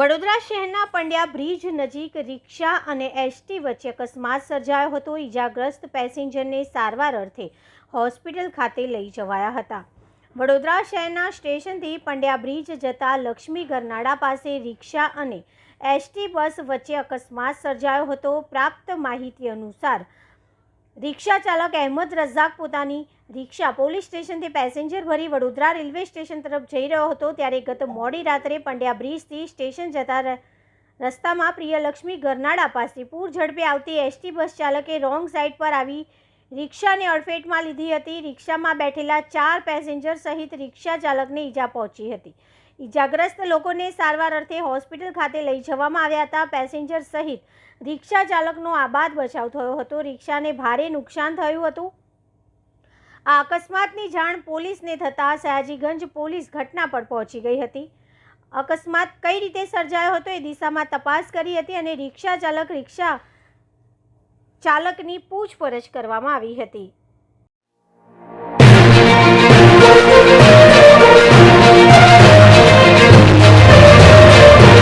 વડોદરા શહેરના પંડ્યા બ્રિજ નજીક રિક્ષા અને એસટી વચ્ચે અકસ્માત સર્જાયો હતો. ઈજાગ્રસ્ત પેસેન્જરને સારવાર અર્થે હોસ્પિટલ ખાતે લઈ જવાયા હતા. વડોદરા શહેરના સ્ટેશનથી પંડ્યા બ્રિજ જતા લક્ષ્મી ગરનાળા પાસે રિક્ષા અને એસટી બસ વચ્ચે અકસ્માત સર્જાયો હતો. પ્રાપ્ત માહિતી અનુસાર રિક્ષા ચાલક અહેમદ રઝાક પોતાની રિક્ષા પોલીસ સ્ટેશનથી પેસેન્જર ભરી વડોદરા રેલવે સ્ટેશન તરફ જઈ રહ્યો હતો ત્યારે ગત મોડી રાત્રે પંડ્યા બ્રિજથી સ્ટેશન જતા રસ્તામાં પ્રિયલક્ષ્મી ગરનાળા પાસે પૂર ઝડપે આવતી એસટી બસ ચાલકે રોંગ સાઈડ પર આવી રિક્ષાને અડફેટમાં લીધી હતી. રિક્ષામાં બેઠેલા ચાર પેસેન્જર સહિત રિક્ષા ચાલકને ઈજા પહોંચી હતી. ઈજાગ્રસ્ત લોકોને સારવાર અર્થે હોસ્પિટલ ખાતે લઈ જવામાં આવ્યા હતા. પેસેન્જર સહિત રિક્ષા ચાલકનો આબાદ બચાવ થયો હતો. રિક્ષાને ભારે નુકસાન થયું હતું. આ અકસ્માતની જાણ પોલીસને થતાં સયાજીગંજ પોલીસ ઘટના પર પહોંચી ગઈ હતી. અકસ્માત કઈ રીતે સર્જાયો હતો એ દિશામાં તપાસ કરી હતી અને રિક્ષા ચાલક રિક્ષા ચાલકની પૂછપરછ કરવામાં આવી હતી.